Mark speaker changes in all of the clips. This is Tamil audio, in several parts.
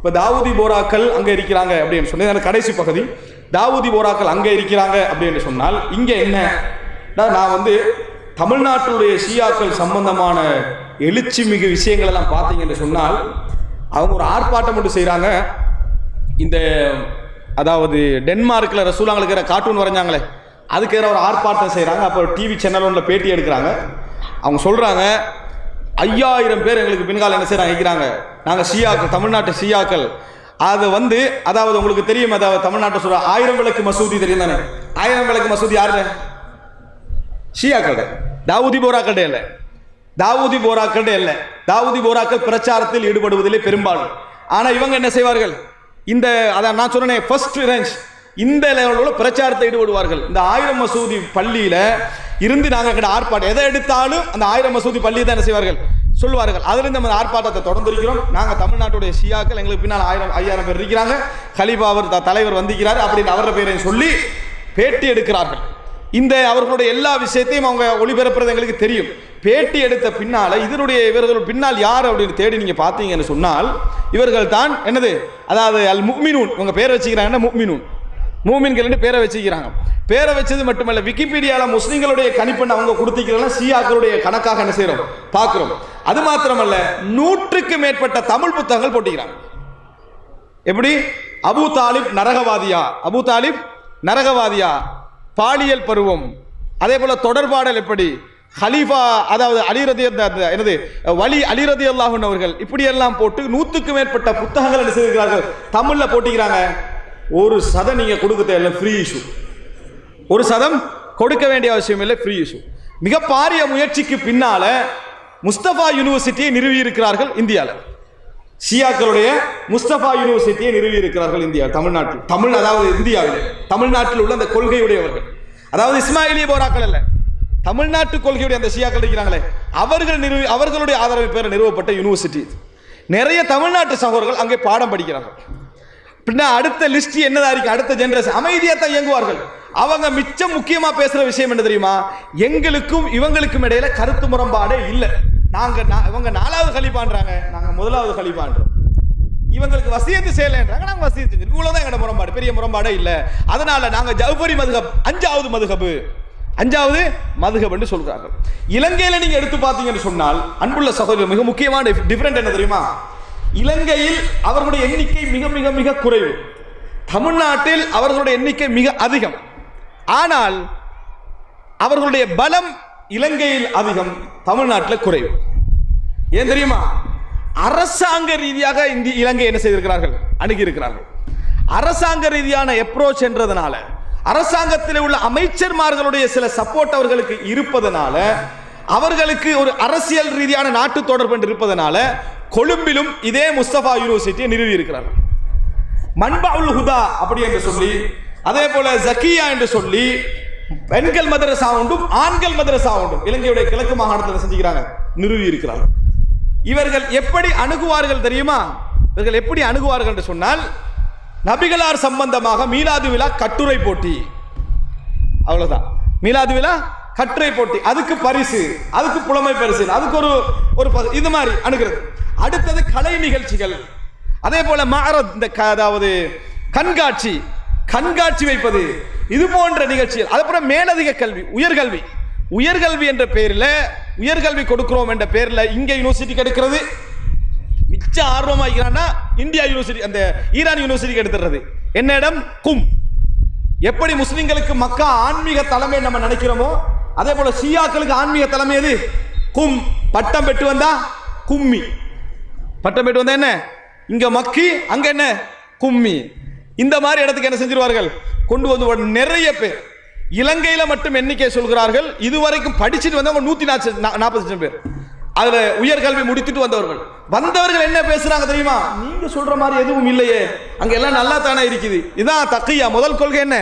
Speaker 1: இப்போ தாவூதி போராக்கள் அங்கே இருக்கிறாங்க அப்படின்னு சொன்னது கடைசி பகுதி. தாவூதி போராக்கள் அங்கே இருக்கிறாங்க அப்படின்னு சொன்னால் இங்கே என்ன? நான் வந்து தமிழ்நாட்டுடைய ஷியாக்கள் சம்பந்தமான எழுச்சி மிகு விஷயங்கள் எல்லாம் பார்த்தீங்கன்னு சொன்னால் அவங்க ஒரு ஆர்ப்பாட்டம் மட்டும் செய்கிறாங்க இந்த அதாவது டென்மார்க்கில் ரசூலாங்களுக்கு இருக்கிற கார்ட்டூன் வரைஞ்சாங்களே அதுக்கு ஒரு ஆர்ப்பாட்டம் செய்கிறாங்க அப்போ டிவி சேனல் ஒன்றில் பேட்டி எடுக்கிறாங்க. அவங்க சொல்கிறாங்க ஐயாயிரம் பேர் எங்களுக்கு பின்கால என்ன செய்கிறாங்க இருக்கிறாங்க நாங்கள் ஷியாக்கள் தமிழ்நாட்டு ஷியாக்கள். அது வந்து அதாவது உங்களுக்கு தெரியும் அதாவது தமிழ்நாட்டை சொல்ற ஆயிரம் விளக்கு மசூதி தெரியும் தானே? ஆயிரம் விளக்கு மசூதி யாரு ஷியாக்கள் தாவூதி போராக்கள் இல்லை. தாவூதி போராக்கள் இல்லை. தாவூதி போராக்கள் பிரச்சாரத்தில் ஈடுபடுவதிலே பெரும்பாலும். ஆனால் இவங்க என்ன செய்வார்கள்? இந்த அதான் நான் சொன்னேன் ஃபர்ஸ்ட் ரேஞ்ச் இந்த லெவலில் பிரச்சாரத்தை ஈடுபடுவார்கள். இந்த ஆயிரம் மசூதி பள்ளியில் இருந்து நாங்கள் கிட்ட ஆர்ப்பாட்டம் எதை எடுத்தாலும் அந்த ஆயிரம் மசூதி பள்ளியை தான் என்ன செய்வார்கள்? சொல்வார்கள் அதிலிருந்து நம்ம ஆர்ப்பாட்டத்தை தொடர்ந்து இருக்கிறோம் நாங்கள் தமிழ்நாட்டுடைய ஷியாக்கள் எங்களுக்கு பின்னால் ஆயிரம் ஐயாயிரம் பேர் இருக்கிறாங்க. கலிபா அவர் த- தலைவர் வந்திருக்கிறார் அப்படின்னு அவர பேரையும் சொல்லி பேட்டி எடுக்கிறார்கள். இந்த அவர்களுடைய எல்லா விஷயத்தையும் அவங்க ஒளிபரப்புறது எங்களுக்கு தெரியும். பேட்டி எடுத்த பின்னால் இதனுடைய இவர்கள் பின்னால் யார் அப்படின்னு தேடி நீங்கள் பார்த்தீங்கன்னு சொன்னால் இவர்கள் தான் என்னது? அதாவது அல் முக்மினூன் உங்கள் பேரை வச்சுக்கிறாங்கன்னா முக்மினூன். மூமின்கள் என்று பேரை வச்சுக்கிறாங்க. பேரை வச்சது மட்டுமல்ல விக்கிபீடியாவில் முஸ்லீம்களுடைய கணிப்பெண் அவங்க கொடுத்திக்கிறதெல்லாம் சியாக்களுடைய கணக்காக என்ன செய்கிறோம் பார்க்குறோம். அது மாத்திரமல்ல நூற்றுக்கு மேற்பட்ட தமிழ் புத்தகங்கள் போட்டிக்கிறாங்க எப்படி? அபு தாலிப் நரகவாதியா? அபு தாலிப் நரகவாதியா? பாலியல் பருவம். அதே போல தொடர்பாடல் எப்படி? ஹலீஃபா அதாவது அலிரதி என்னது? வலி அலிரதி அல்லாஹன் அவர்கள் இப்படியெல்லாம் போட்டு நூற்றுக்கு மேற்பட்ட புத்தகங்கள் என்ன செய்திருக்கிறார்கள்? தமிழில் போட்டிக்கிறாங்க. ஒரு சதம் நீங்கள் கொடுக்க தேவையில்லை ஃப்ரீ இஷ்யூ ஒரு சதம் கொடுக்க வேண்டிய அவசியம் இல்லை ஃப்ரீ இஷ்யூ மிக பாரிய முயற்சிக்கு பின்னால முஸ்தபா யூனிவர்சிட்டியை நிறுவியிருக்கிறார்கள் இந்தியாவில். ஷியாக்களுடைய முஸ்தபா யூனிவர்சிட்டியை நிறுவியிருக்கிறார்கள் இந்தியா தமிழ்நாட்டில். தமிழ் அதாவது இந்தியாவில். தமிழ்நாட்டில் உள்ள அந்த கொள்கையுடையவர்கள். அதாவது இஸ்மாயிலிய போராக்கள் அல்ல. தமிழ்நாட்டு கொள்கையுடைய அந்த ஷியாக்கள் இருக்கிறாங்களே அவர்கள் நிறுவி அவர்களுடைய ஆதரவு பேர நிறுவப்பட்ட யூனிவர்சிட்டி நிறைய தமிழ்நாட்டு சகோதரர்கள் அங்கே பாடம் படிக்கிறார்கள். பின்ன அடுத்த லிஸ்ட் என்னதா இருக்கு? அடுத்த ஜென்ரேஷன் அமைதியாக தான் இயங்குவார்கள். அவங்க மிச்சம் முக்கியமாக பேசுகிற விஷயம் என்ன தெரியுமா? எங்களுக்கும் இவங்களுக்கும் இடையில கருத்து முரண்பாடே இல்லை. நாங்கள் இவங்க நாலாவது கலிப்பான்றாங்க நாங்கள் முதலாவது கலிப்பான்றோம் இவங்களுக்கு வசியத்து செய்யலைன்றாங்க நாங்க வசியத்து இவ்வளோ தான் எங்களோட முரண்பாடு பெரிய முரண்பாடே இல்லை. அதனால நாங்கள் ஜவுபரி மதுகப் அஞ்சாவது மதுகபு. அஞ்சாவது மதுகப் என்று சொல்கிறார்கள் நீங்கள் எடுத்து பார்த்தீங்கன்னு சொன்னால் அன்புள்ள சகோதரர் மிக முக்கியமான டிஃப்ரெண்ட் என்ன தெரியுமா? இலங்கையில் அவர்களுடைய எண்ணிக்கை மிக மிக மிக குறைவு. தமிழ்நாட்டில் அவர்களுடைய எண்ணிக்கை மிக அதிகம். ஆனால் அவர்களுடைய பலம் இலங்கையில் அதிகம் தமிழ்நாட்டில் குறைவு. ஏன் தெரியுமா? அரசாங்க ரீதியாக இந்தி இலங்கை என்ன செய்திருக்கிறார்கள்? அணுகி இருக்கிறார்கள் அரசாங்க ரீதியான அப்ரோச் என்றதுனால அரசாங்கத்தில் உள்ள அமைச்சர்மார்களுடைய சில சப்போர்ட் அவர்களுக்கு இருப்பதனால அவர்களுக்கு ஒரு அரசியல் ரீதியான நாட்டு தொடர்பு என்று இருப்பதனால கொழும்பிலும் இதே முஸ்தபா யூனிவர்சிட்டியை நிறுவி இருக்கிறார்கள் மண்பாவுல் ஹுதா அப்படி என்று சொல்லி அதே போல ஜக்கியா என்று சொல்லி பெண்கள் மதரசா உண்டும் ஆண்கள் மதரசா உண்டும். இலங்கையுடைய கிழக்கு மாகாணத்தில் செஞ்சுக்கிறாங்க? நிறுவி இருக்கிறார்கள் இவர்கள் எப்படி அணுகுவார்கள் தெரியுமா? இவர்கள் எப்படி அணுகுவார்கள் என்று சொன்னால் நபிகளார் சம்பந்தமாக மீலாது விழா கட்டுரை போட்டி. அவ்வளவுதான். மீலாது விழா கட்டுரை போட்டி. அதுக்கு பரிசு அதுக்கு புலமை பரிசு அதுக்கு ஒரு ஒரு ப- இது மாதிரி அணுகிறது. அடுத்தது கலை நிகழ்ச்சிகள். அதே போல மாற இந்த க- அதாவது கண்காட்சி. கண்காட்சி வைப்பது. இது போன்ற நிகழ்ச்சிகள். அதுக்கப்புறம் மேலதிக கல்வி உயர்கல்வி. உயர்கல்வி என்ற பேரில் உயர்கல்வி கொடுக்கிறோம் என்ற பேரில் இங்கே யூனிவர்சிட்டிக்கு எடுக்கிறது. மிச்ச ஆர்வமாக இருக்கிறான்னா இந்தியா யூனிவர்சிட்டி அந்த ஈரான் யூனிவர்சிட்டிக்கு எடுத்துறது என்ன இடம்? கும். எப்படி முஸ்லிம்களுக்கு மக்கா ஆன்மீக தலைமை நம்ம நினைக்கிறோமோ அதே போல ஷியாக்களுக்கு ஆன்மீக தலைமை எது? கும். பட்டம் பெற்று வந்தா கும்மி. பட்டம் பெற்று வந்தா என்ன? இங்க மக்கி அங்க என்ன? கும்மி. இந்த மாதிரி இடத்துக்கு என்ன செஞ்சிருவார்கள்? கொண்டு வந்து நிறைய பேர். இலங்கையில் மட்டும் எண்ணிக்கை சொல்கிறார்கள். இதுவரைக்கும் படிச்சுட்டு வந்தவங்க நூத்தி நாற்பது லட்சம் பேர். அதுல உயர்கல்வி முடித்துட்டு வந்தவர்கள். வந்தவர்கள் என்ன பேசுறாங்க தெரியுமா? நீங்க சொல்ற மாதிரி எதுவும் இல்லையே. அங்க எல்லாம் நல்லா தானே இருக்குது. இதான் தக்கையா. முதல் கொள்கை என்ன?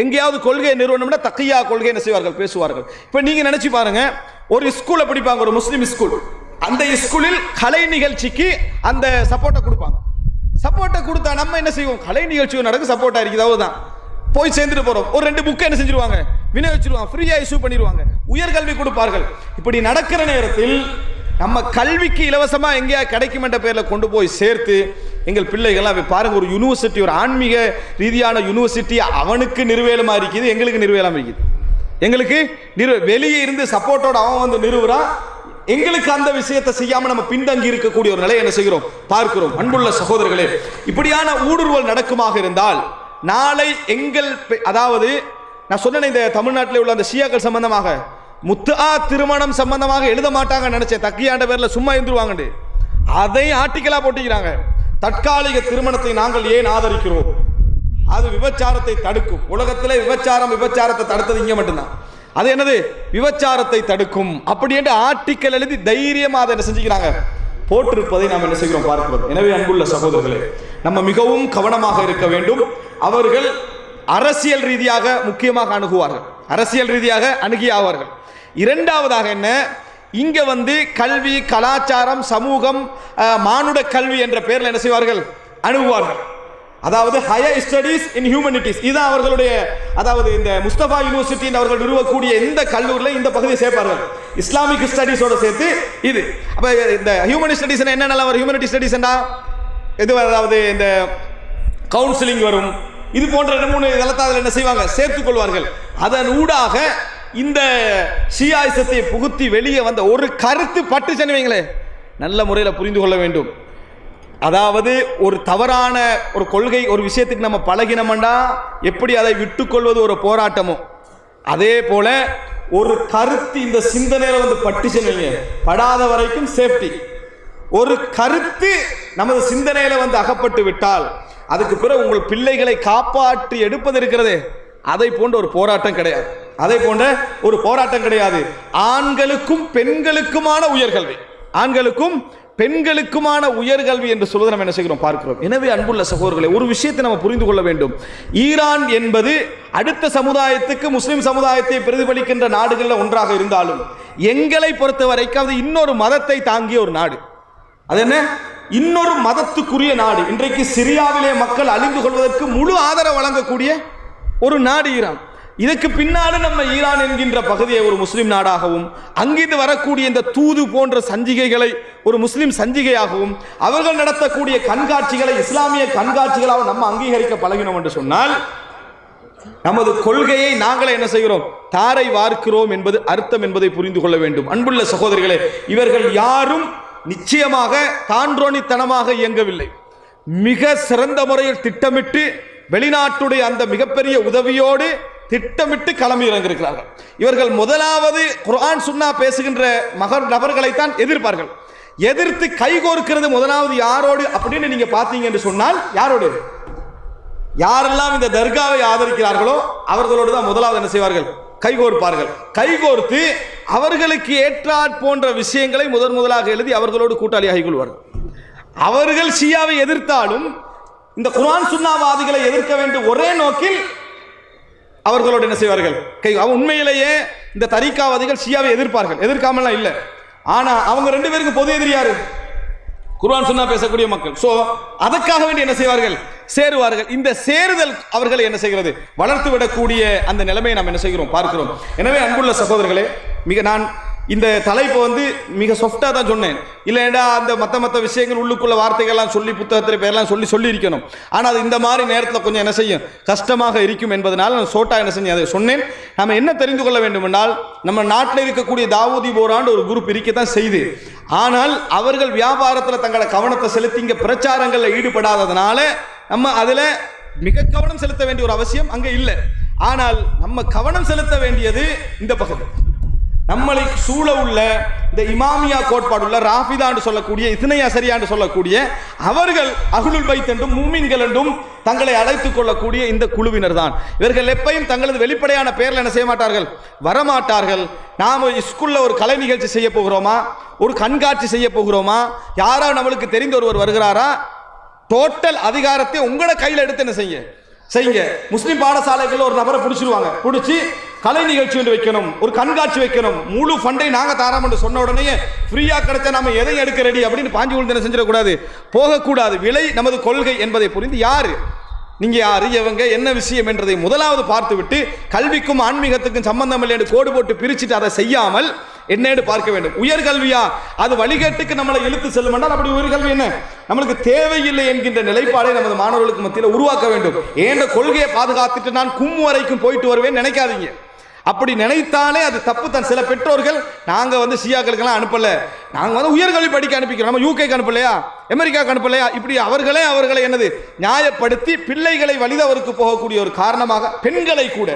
Speaker 1: எங்கேயாவது கொள்கை நிறுவனம்னா தக்கையா கொள்கை என்ன செய்வார்கள் பேசுவார்கள். இப்ப நீங்க நினைச்சு பாருங்க. ஒரு ஸ்கூல்ல படிப்பாங்க ஒரு முஸ்லீம் ஸ்கூல் அந்த ஸ்கூலில் கலை நிகழ்ச்சிக்கு அந்த சப்போர்ட்டை கொடுப்பாங்க. சப்போர்ட்டை கொடுத்தா நம்ம என்ன செய்வோம்? கலை நிகழ்ச்சி நடக்கு சப்போர்ட்டா இருக்குது தான் போய் சேர்ந்துட்டு போறோம். ஒரு ரெண்டு புக்கை என்ன செஞ்சிருவாங்க? விநியோகிச்சிருவாங்க. ஃப்ரீயா இஷ்யூ பண்ணிடுவாங்க உயர்கல்வி கொடுப்பார்கள். இப்படி நடக்கிற நேரத்தில் நம்ம கல்விக்கு இலவசமாக எங்கேயா கிடைக்கும் என்ற கொண்டு போய் சேர்த்து எங்கள் பிள்ளைகள்லாம் இப்ப பாருங்க ஒரு யூனிவர்சிட்டி ஒரு ஆன்மீக ரீதியான யூனிவர்சிட்டி அவனுக்கு நிறுவேலமாக இருக்குது எங்களுக்கு நிறுவேலமாக இருக்குது. எங்களுக்கு நிறு வெளியே இருந்து சப்போர்ட்டோட அவன் வந்து நிறுவுறான். எங்களுக்கு அந்த விஷயத்தை செய்யாமல் நம்ம பின்தங்கி இருக்கக்கூடிய ஒரு நிலையை என்ன செய்கிறோம்? பார்க்கிறோம். அன்புள்ள சகோதரர்களே இப்படியான ஊடுருவல் நடக்குமாக இருந்தால் நாளை எங்கள் பெ- அதாவது நான் சொன்னேன் இந்த தமிழ்நாட்டில் உள்ள அந்த ஷியாக்கள் சம்பந்தமாக. முத்தா திருமணம் சம்பந்தமாக எழுத மாட்டாங்க நினைச்சேன். தக்கியாண்ட பேரில் சும்மா இருந்துருவாங்கன்னு அதை ஆர்டிக்கலா போட்டிக்கிறாங்க தற்காலிக திருமணத்தை நாங்கள் ஏன் ஆதரிக்கிறோம்? அது விபச்சாரத்தை தடுக்கும். உலகத்திலே விபச்சாரம் விபச்சாரத்தை தடுத்தது இங்கே மட்டும்தான். அது என்னது? விபச்சாரத்தை தடுக்கும். அப்படி என்று ஆர்டிக்கல் எழுதி தைரியமாக அதை என்ன செஞ்சுக்கிறாங்க? போட்டிருப்பதை நாம் என்ன செய்கிறோம் பார்க்கிறோம். எனவே அன்புள்ள சகோதரர்களே நம்ம மிகவும் கவனமாக இருக்க வேண்டும். அவர்கள் அரசியல் ரீதியாக முக்கியமாக அணுகுவார்கள். அரசியல் ரீதியாக அணுகியாவார்கள். இரண்டாவதாக என்ன? இங்கே வந்து கல்வி கலாச்சாரம் சமூகம் மானுட கல்வி என்ற பெயரில் என்ன செய்வார்கள்? அணுகுவார்கள். அதாவது ஹையர் ஸ்டடீஸ் இன் ஹியூமனிட்டிஸ் இதுதான் அவர்களுடைய அதாவது இந்த முஸ்தபா யூனிவர்சிட்டி அவர்கள் நிறுவக்கூடிய இந்த கல்லூரியில் இந்த பகுதியை சேர்ப்பார்கள்? இஸ்லாமிக் ஸ்டடீஸோட சேர்த்து இது. அப்போ இந்த ஹியூமன் ஸ்டடீஸ் என்னென்ன வரும்? ஹியூமனிட்டி ஸ்டடீஸ்னா இது அதாவது இந்த கவுன்சிலிங் வரும். இது போன்ற ரெண்டு மூணு இதெல்லாம் அதில் என்ன செய்வாங்க? சேர்த்துக் கொள்வார்கள். அதன் ஊடாக இந்த ஷியாயிசத்தை புகுத்தி வெளியே வந்த ஒரு கருத்து பட்டு வைங்களே நல்ல முறையில் புரிந்து கொள்ள வேண்டும். அதாவது ஒரு தவறான ஒரு கொள்கை ஒரு விஷயத்துக்கு நம்ம பழகினோம்னா எப்படி அதை விட்டுக்கொள்வது ஒரு போராட்டமோ? அதே போல ஒரு கருத்து இந்த சிந்தனையில் வந்து பட்டுச்சுன்னு படாத வரைக்கும் சேஃப்டி ஒரு கருத்து நமது சிந்தனையில் வந்து அகப்பட்டு விட்டால் அதுக்கு பிறகு உங்கள் பிள்ளைகளை காப்பாற்றி எடுப்பது இருக்கிறதே. அதை போன்ற ஒரு போராட்டம் கிடையாது. அதை போன்ற ஒரு போராட்டம் கிடையாது. ஆண்களுக்கும் பெண்களுக்குமான உயர்கல்வி. ஆண்களுக்கும் பெண்களுக்குமான உயர்கல்வி என்று சொல்வதை நம்ம என்ன செய்கிறோம் பார்க்கிறோம். எனவே அன்புள்ள சகோதரர்களை ஒரு விஷயத்தை நம்ம புரிந்து கொள்ள வேண்டும். ஈரான் என்பது அடுத்த சமுதாயத்துக்கு முஸ்லிம் சமுதாயத்தை பிரதிபலிக்கின்ற நாடுகளில் ஒன்றாக இருந்தாலும் எங்களை பொறுத்த வரைக்கும் அது இன்னொரு மதத்தை தாங்கிய ஒரு நாடு. அது என்ன? இன்னொரு மதத்துக்குரிய நாடு. இன்றைக்கு சிரியாவிலே மக்கள் அழிந்து கொள்வதற்கு முழு ஆதரவு வழங்கக்கூடிய ஒரு நாடு ஈரான். இதுக்கு பின்னாடி நம்ம ஈரான் என்கின்ற பகுதியை ஒரு முஸ்லீம் நாடாகவும் அங்கிருந்து வரக்கூடிய இந்த தூது போன்ற சஞ்சிகைகளை ஒரு முஸ்லீம் சஞ்சிகையாகவும் அவர்கள் நடத்தக்கூடிய கண்காட்சிகளை இஸ்லாமிய கண்காட்சிகளாக நம்ம அங்கீகரிக்க பழகினோம் என்று சொன்னால் நமது கொள்கையை நாங்களே என்ன செய்கிறோம்? தாரை வார்க்கிறோம் என்பது அர்த்தம் என்பதை புரிந்து கொள்ள வேண்டும். அன்புள்ள சகோதரிகளே இவர்கள் யாரும் நிச்சயமாக தான்றோணித்தனமாக இயங்கவில்லை. மிக சிறந்த முறையில் திட்டமிட்டு வெளிநாட்டுடைய அந்த மிகப்பெரிய உதவியோடு திட்டமிட்டு களம் இறங்கியிருக்கிறார்கள். இவர்கள் முதலாவது குரான் சுன்னா பேசுகின்ற மகர் நபர்களைத்தான் எதிர்ப்பார்கள். எதிர்த்து கைகோர்க்கிறது முதலாவது யாரோடு அப்படின்னு நீங்க பார்த்தீங்க என்று சொன்னால் யாரோடு? யாரெல்லாம் இந்த தர்காவை ஆதரிக்கிறார்களோ அவர்களோடு தான் முதலாவது என்ன செய்வார்கள்? கைகோர்ப்பார்கள் கைகோர்த்து அவர்களுக்கு ஏற்றாற் போன்ற விஷயங்களை முதன் முதலாக எழுதி அவர்களோடு கூட்டாளியாகிக் கொள்வார்கள். அவர்கள் ஷியாவை எதிர்த்தாலும் இந்த குரான் சுன்னாவாதிகளை எதிர்க்க வேண்டும் ஒரே நோக்கில் அவர்களோடு என்ன செய்வார்கள்? கை அவ உண்மையிலேயே இந்த தரிக்காவாதிகள் ஷியாவை எதிர்ப்பார்கள். எதிர்க்காமலாம் இல்லை. ஆனா அவங்க ரெண்டு பேருக்கும் பொது எதிரியாரு குர்வான் சொன்னா பேசக்கூடிய மக்கள். சோ அதற்காக வேண்டி என்ன செய்வார்கள்? சேருவார்கள். இந்த சேருதல் அவர்களை என்ன செய்கிறது? வளர்த்து விடக்கூடிய அந்த நிலைமையை நாம் என்ன செய்கிறோம்? பார்க்கிறோம். எனவே அன்புள்ள சகோதரர்களே மிக நான் இந்த தலைப்பை வந்து மிக சொஃப்டாக தான் சொன்னேன். இல்லைடா அந்த மற்ற மற்ற விஷயங்கள் உள்ளுக்குள்ள வார்த்தைகள்லாம் சொல்லி புத்தகத்தில் பேர்லாம் சொல்லி சொல்லி இருக்கணும் ஆனால் அது இந்த மாதிரி நேரத்தில் கொஞ்சம் என்ன செய்யும்? கஷ்டமாக இருக்கும் என்பதனால் நான் சோட்டா என்ன செஞ்சேன் அதை சொன்னேன். நம்ம என்ன தெரிந்து கொள்ள வேண்டும் என்றால் நம்ம நாட்டில் இருக்கக்கூடிய தாவூதி போராண்டு ஒரு குரூப் இருக்க தான் செய்து. ஆனால் அவர்கள் வியாபாரத்தில் தங்களோட கவனத்தை செலுத்தி இங்கே பிரச்சாரங்களில் ஈடுபடாததுனால நம்ம அதில் மிக கவனம் செலுத்த வேண்டிய ஒரு அவசியம் அங்கே இல்லை. ஆனால் நம்ம கவனம் செலுத்த வேண்டியது இந்த பகுதி. நம்மளை சூழ உள்ள இந்த இமாமியா கோட்பாடுள்ள ராஃபிதான்னு சொல்லக்கூடிய இத்னை அசரியான்னு சொல்லக்கூடிய அவர்கள் அகுலுல் பைத் என்றும் மூமின்கள் என்றும் தங்களை அழைத்துக் கொள்ளக்கூடிய இந்த குழுவினர் தான். இவர்கள் எப்பையும் தங்களது வெளிப்படையான பெயரில் என்ன செய்ய மாட்டார்கள்? வரமாட்டார்கள். நாம் ஸ்கூல்ல ஒரு கலை நிகழ்ச்சி செய்ய போகிறோமா? ஒரு கண்காட்சி செய்ய போகிறோமா? யாரா நம்மளுக்கு தெரிந்த ஒருவர் வருகிறாரா? டோட்டல் அதிகாரத்தை உங்களோட கையில் எடுத்து என்ன செய்ய? செய்யுங்க. முஸ்லீம் பாடசாலைகளில் ஒரு நபரை பிடிச்சிருவாங்க. பிடிச்சி கலை நிகழ்ச்சி ஒன்று வைக்கணும். ஒரு கண்காட்சி வைக்கணும். முழு ஃபண்டை நாங்கள் தாராம் என்று சொன்ன உடனே ஃப்ரீயா கிடைச்ச நம்ம எதையும் எடுக்க ரெடி அப்படின்னு பாஞ்சு விழுந்து செஞ்சிடக்கூடாது. போகக்கூடாது. விலை நமது கொள்கை என்பதை புரிந்து யார்? நீங்க யாரு? இவங்க என்ன விஷயம் என்றதை முதலாவது பார்த்துவிட்டு கல்விக்கும் ஆன்மீகத்துக்கும் சம்பந்தம் இல்லை என்று கோடு போட்டு பிரிச்சுட்டு அதை செய்யாமல் என்னன்னு பார்க்க வேண்டும். உயர்கல்வியா அது வழிகேட்டுக்கு நம்மளை இழுத்து செல்லும் என்றால் அப்படி உயர்கல்வி என்ன? நம்மளுக்கு தேவையில்லை என்கின்ற நிலைப்பாடை நமது மாணவர்களுக்கு மத்தியில் உருவாக்க வேண்டும். ஏன்ற கொள்கையை பாதுகாத்துட்டு நான் கும்மு வரைக்கும் போயிட்டு வருவேன் நினைக்காதீங்க. அப்படி நினைத்தாலே அது தப்பு தான் சில பெற்றோர்கள் நாங்கள் வந்து சியாக்களுக்கெல்லாம் அனுப்பல. நாங்கள் வந்து உயர்கல்வி படிக்க அனுப்பிக்கிறோம். நம்ம யூகேக்கு அனுப்பலையா? அமெரிக்காவுக்கு அனுப்பலையா? இப்படி அவர்களே அவர்களை என்னது? நியாயப்படுத்தி பிள்ளைகளை வழிதவருக்கு போகக்கூடிய ஒரு காரணமாக பெண்களை கூட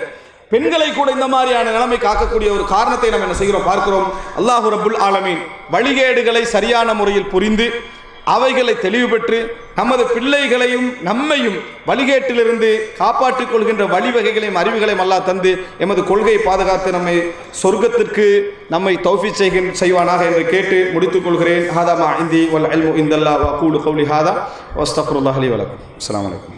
Speaker 1: பெண்களை கூட இந்த மாதிரியான நிலைமை காக்கக்கூடிய ஒரு காரணத்தை நம்ம என்ன செய்கிறோம் பார்க்கிறோம். அல்லாஹு ரபுல் ஆலமீன் வழிகேடுகளை சரியான முறையில் புரிந்து அவைகளை தெளிவு பெற்று நமது பிள்ளைகளையும் நம்மையும் வழிகேட்டிலிருந்து காப்பாற்றிக் கொள்கின்ற வழிவகைகளையும் அறிவுகளையும் அல்லா தந்து எமது கொள்கையை பாதுகாத்து நம்மை சொர்க்கத்திற்கு நம்மை தௌஃபி செய்கின் செய்வானாக என்று கேட்டு முடித்துக் கொள்கிறேன். ஹாதாமா இந்தி வல் அல்மு இந்தல்லா வ கூலு கௌலி ஹாதா. வஸ்தஃபுல்லாஹலி வலக்கம் வலக்கும் வலைக்கம்